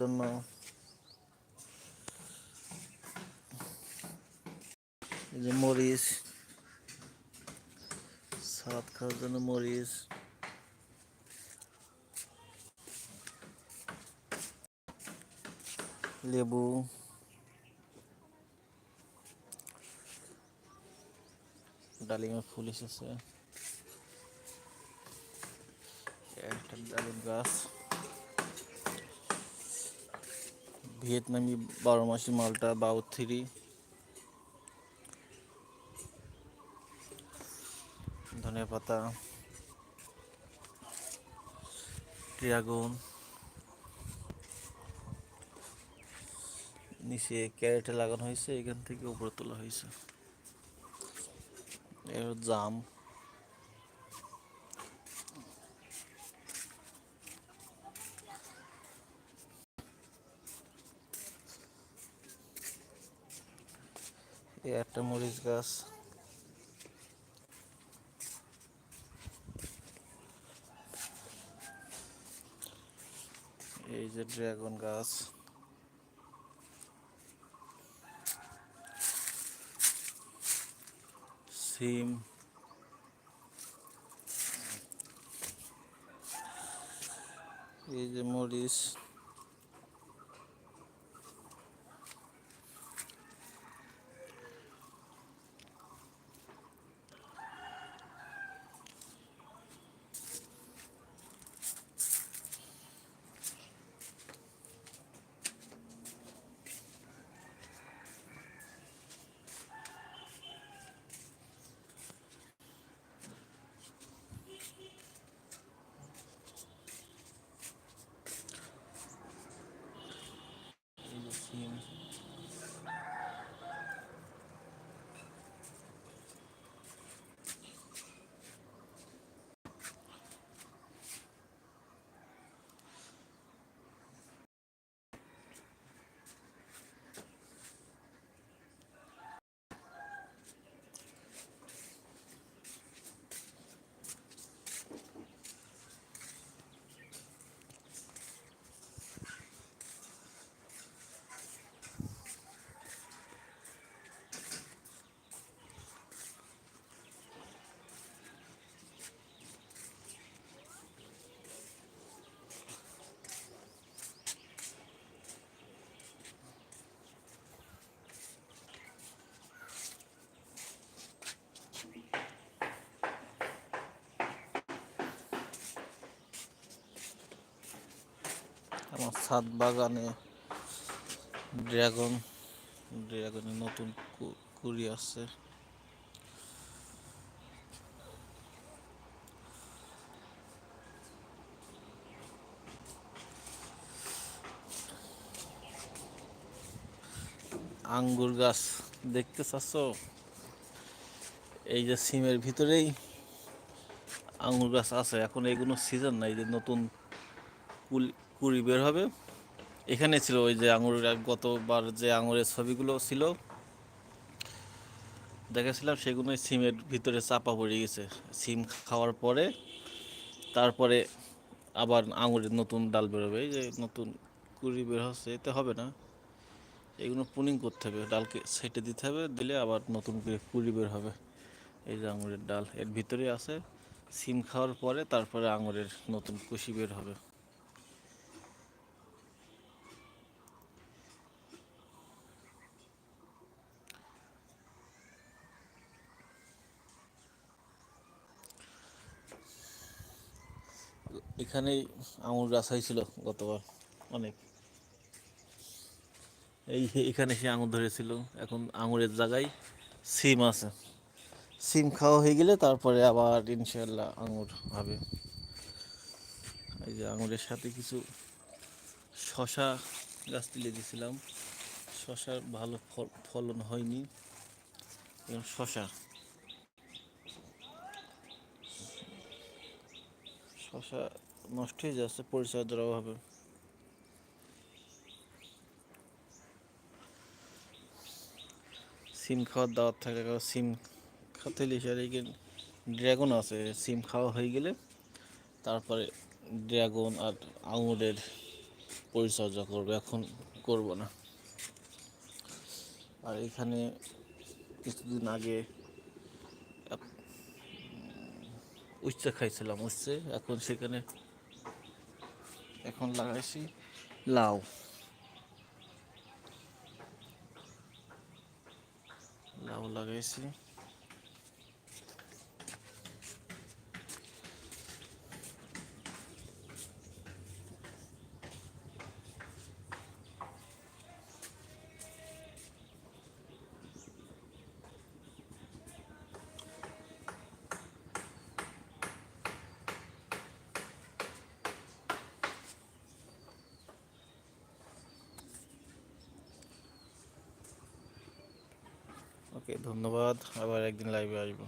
জন্য এই যে মরিচ সালাদ খাওয়ার জন্য মরিচ লেবু ডালিমের ফুল এসেছে একটা ডালিম গাছ ভিয়েতনামি বারো মাসি মালটা বাউ থ্রি ধনে পাতা। ড্রাগন। নিচে ক্যারেটে লাগানো হয়েছে, এখান থেকে উপরে তোলা হয়েছে। এর জাম। এই একটা মরিচ গাছ। এই যে ড্রাগন গাছ। সিম। এই যে মরিচ এই যে সিম ছাদ বাগানে ড্রাগন ড্রাগনের নতুন কুড়ি আসছে। আঙ্গুর গাছ দেখতে চাচ্ছ? এই যে সিমের ভিতরেই আঙ্গুর গাছ আছে। এখন এগুলো সিজন নাই যে নতুন কুল- কুড়ি বের হবে। এখানে ছিল ওই যে আঙুরের গতবার যে আঙুরের ছবিগুলো ছিল, দেখেছিলাম সেগুলো সিমের ভিতরে চাপা পড়ে গেছে। সিম খাওয়ার পরে, তারপরে আবার আঙুরের নতুন ডাল বেরোবে। এই যে নতুন কুড়ি বের হচ্ছে, এতে হবে না। এগুলো পুনিং করতে হবে, ডালকে সেটে দিতে হবে, দিলে আবার নতুন করে কুড়ি বের হবে। এই যে আঙুরের ডাল, এর ভিতরে আছে। সিম খাওয়ার পরে, তারপরে আঙুরের নতুন কুশি বের হবে। এখানেই আঙুর গাছ হয়েছিল গতবার অনেক। এই এখানে সে আঙুর ধরেছিল। এখন আঙুরের জায়গায় সিম আছে। সিম খাওয়া হয়ে গেলে তারপরে আবার ইনশাল্লাহ আঙুর হবে। এই যে আঙুরের সাথে কিছু শশা গাছ তুলে দিয়েছিলাম। শশার ভালো ফল- ফলন হয়নি। এবং শশা শশা নষ্ট হয়ে যাচ্ছে পরিচর্যার অভাবে। সিম খাওয়ার দাওয়াত থাকে, কারণ সিম খাতে সেটা ড্রাগন আছে, সিম খাওয়া হয়ে গেলে তারপরে ড্রাগন আর আঙুরের পরিচর্যা করবে, এখন করব না। আর এখানে কিছুদিন আগে উচ্ছে খাইছিলাম উচ্ছে। এখন সেখানে এখন লাগাইছি লাউ। লাউ লাগাইছি। ওকে ধন্যবাদ। আবার একদিন লাইভে আসব।